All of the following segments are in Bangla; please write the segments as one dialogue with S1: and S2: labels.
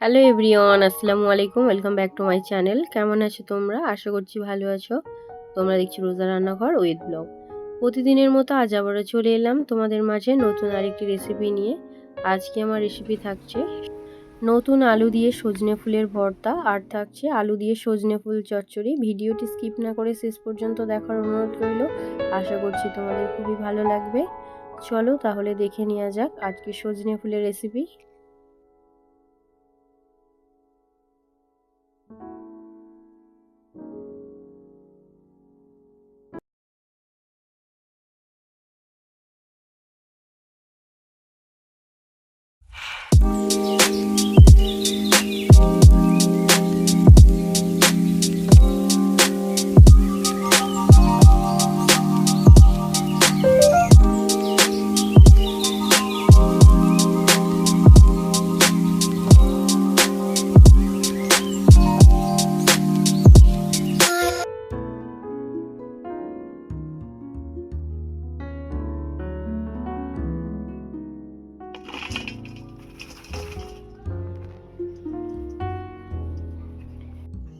S1: হ্যালো এভরিওয়ান আসসালামু আলাইকুম welcome back to my channel কেমন আছো তোমরা? আশা করছি ভালো আছো। তোমরা দেখছি রোজা রান্নাঘর উইথ ব্লগ প্রতিদিনের মতো আজ আবারও চলে এলাম তোমাদের মাঝে নতুন আরেকটি রেসিপি নিয়ে। আজকে আমার রেসিপি থাকছে নতুন আলু দিয়ে সজনে ফুলের ভর্তা আর থাকছে আলু দিয়ে সজনে ফুল চচ্চড়ি। ভিডিওটি স্কিপ না করে শেষ পর্যন্ত দেখার অনুরোধ রইল। আশা করছি তোমাদের খুবই ভালো লাগবে। চলো তাহলে দেখে নেওয়া যাক আজকে সজনে ফুলের রেসিপি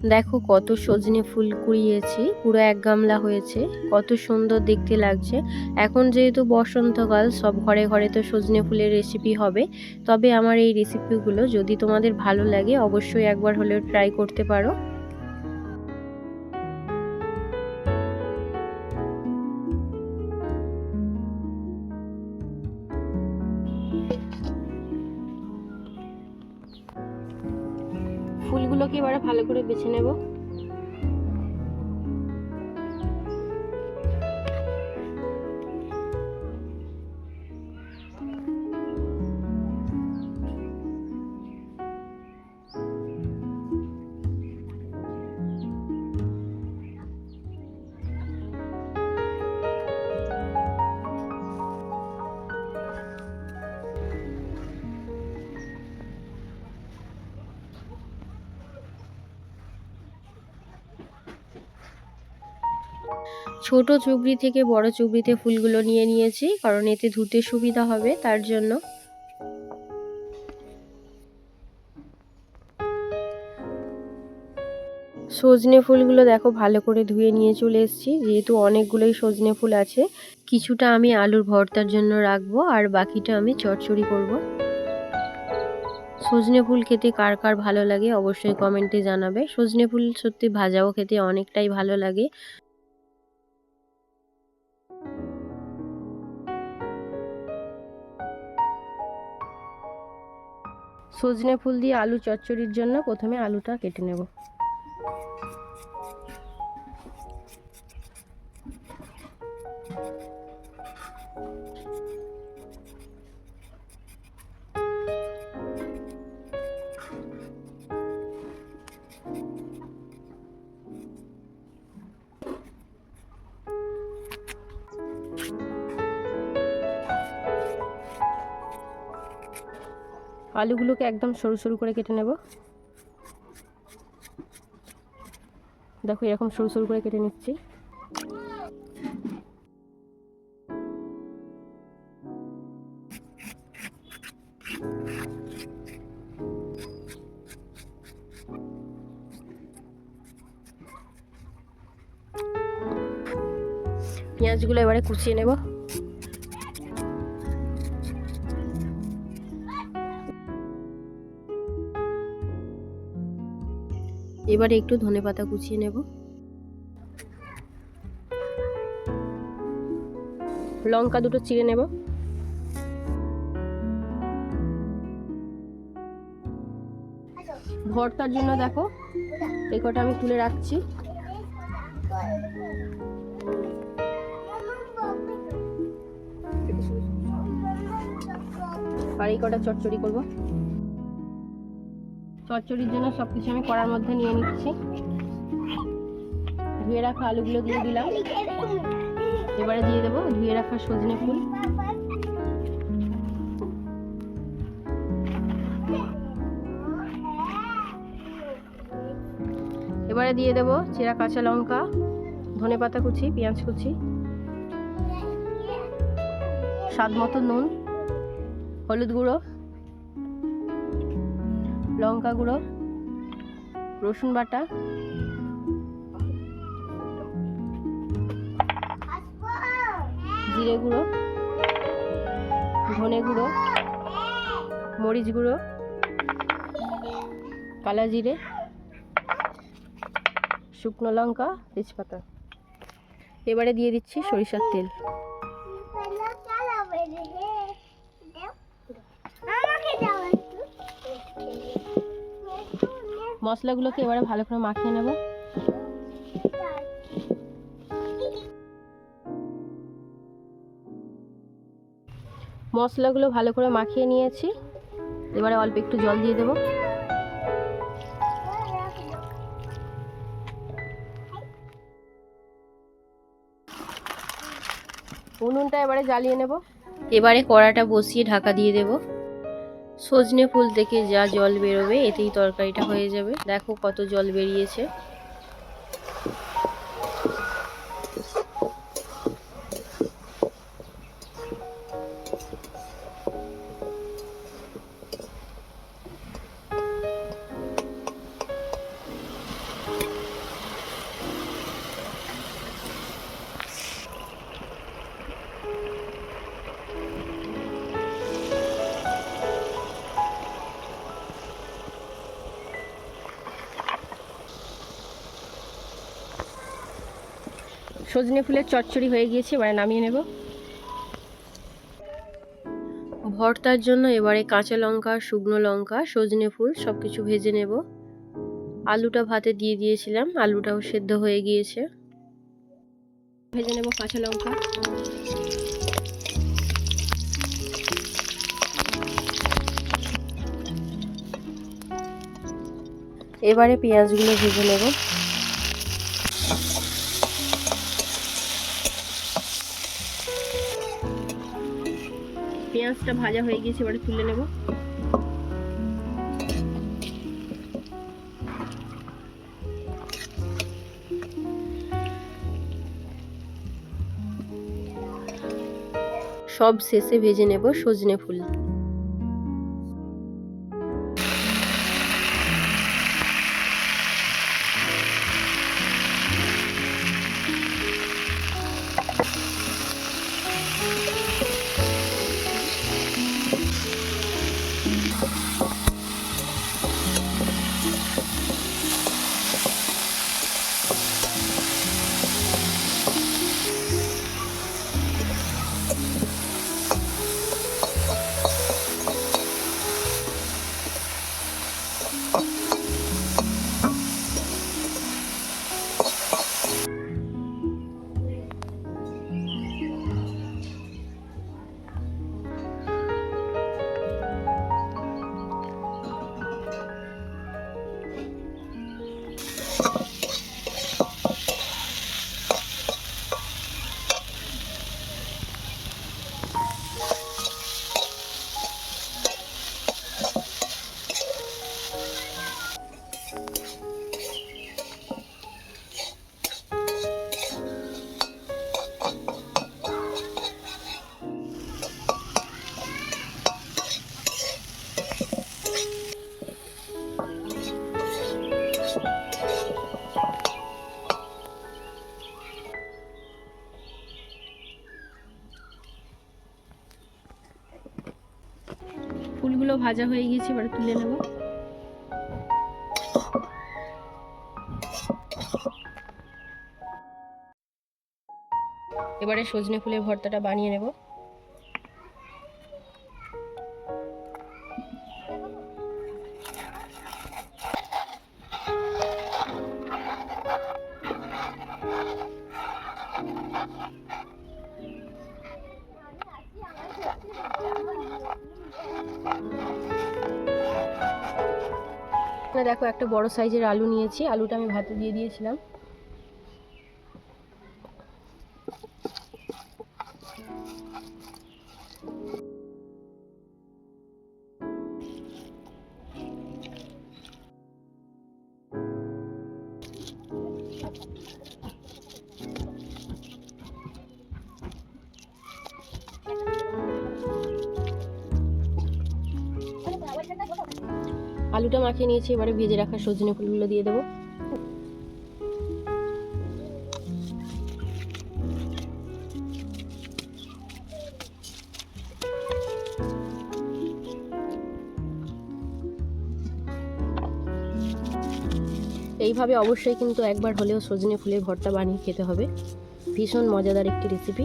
S1: দেখো কত সজনে ফুল কুড়িয়েছি, পুরো এক গামলা হয়েছে, কত সুন্দর দেখতে লাগছে। এখন যেহেতু বসন্তকাল, সব ঘরে ঘরে তো সজনে ফুলের রেসিপি হবে। তবে আমার এই রেসিপিগুলো যদি তোমাদের ভালো লাগে, অবশ্যই একবার হলেও ট্রাই করতে পারো। করে বেছে নেব। ছোট চুবড়ি থেকে বড় চুবড়িতে ফুলগুলো নিয়ে নিয়েছি, কারণ এতে ধুতে সুবিধা হবে তার জন্য। সজনে ফুলগুলো দেখো ভালো করে ধুয়ে নিয়ে চলে এসেছি, যেহেতু অনেকগুলোই সজনে ফুল আছে। কিছুটা আমি আলুর ভর্তার জন্য রাখব, আর বাকিটা আমি চচ্চড়ি করব। সজনে ফুল খেতে কার কার ভালো লাগে অবশ্যই কমেন্টে জানাবে। সজনে ফুল সত্যি ভাজাও খেতে অনেকটাই ভালো লাগে। সজনে ফুল দিয়ে আলু চচ্চড়ির জন্য প্রথমে আলুটা কেটে নেব। আলুগুলোকে একদম সরু সরু করে কেটে নেব। দেখো এরকম সরু সরু করে কেটে নিচ্ছি। পেঁয়াজগুলো এবারে কুচিয়ে নেব। এবারে একটু ধনে পাতা কুচিয়ে নেব। লঙ্কা দুটো চিড়ে নেব। ভর্তার জন্য দেখো, এই কটা আমি তুলে রাখছি। আর এই কটা চটচড়ি করব। চচ্চড়ির জন্য সব কিছু আমি কড়ার মধ্যে নিয়ে নিচ্ছি। ধুয়ে রাখা আলুগুলো দিয়ে দিলাম। এবারে দিয়ে দেবো ধুয়ে রাখা সজনে ফুল। এবারে দিয়ে দেবো চেরা কাঁচা লঙ্কা, ধনে পাতা কুচি, পেঁয়াজ কুচি, স্বাদ মতো নুন, হলুদ গুঁড়ো লঙ্কা গুঁড়ো, রসুন বাটা। জিরে গুঁড়ো, ধনে গুঁড়ো, মরিচ গুঁড়ো, কালা জিরে, শুকনো লঙ্কা, তেজপাতা। এবারে দিয়ে দিচ্ছি সরিষার তেল। মশলাগুলোকে এবারে ভালো করে মাখিয়ে নেব। মশলাগুলো ভালো করে মাখিয়ে নিয়েছি। এবারে অল্প একটু জল দিয়ে দেবো। উনুনটা এবারে জ্বালিয়ে নেব। এবারে কড়াটা বসিয়ে ঢাকা দিয়ে দেব। সজনে ফুল থেকে যা জল বেরোবে এতেই তরকারিটা হয়ে যাবে। দেখো কত জল বেরিয়েছে। সজনে ফুলের চচ্চড়ি হয়ে গিয়েছে, এবারে নামিয়ে নেব। ভর্তার জন্য এবারে কাঁচা লঙ্কা, শুকনো লঙ্কা, সজনে ফুল সব কিছু ভেজে নেব। আলুটা ভাতে দিয়ে দিয়েছিলাম, আলুটাও সেদ্ধ হয়ে গিয়েছে। ভেজে নেব কাঁচা লঙ্কা। এবারে পেঁয়াজগুলো ভেজে নেব। পেঁয়াজটা ভাজা হয়ে গিয়েছে এবারে তুলে নেব। সব শেষে ভেজে নেব সজনে ফুল। ভাজা হয়ে গিয়েছে এবার তুলে নেব। এবারে সজনে ফুলের ভর্তাটা বানিয়ে নেব। এখানে দেখো একটা বড় সাইজের আলু নিয়েছি। আলুটা আমি ভাতে দিয়ে দিয়েছিলাম। আলুটা মাখিয়ে নিয়েছি, এবারে ভেজে রাখা সজনে ফুলগুলো দিয়ে দেবো। এইভাবে অবশ্যই কিন্তু একবার হলেও সজনে ফুলের ভর্তা বানিয়ে খেতে হবে। ভীষণ মজাদার একটি রেসিপি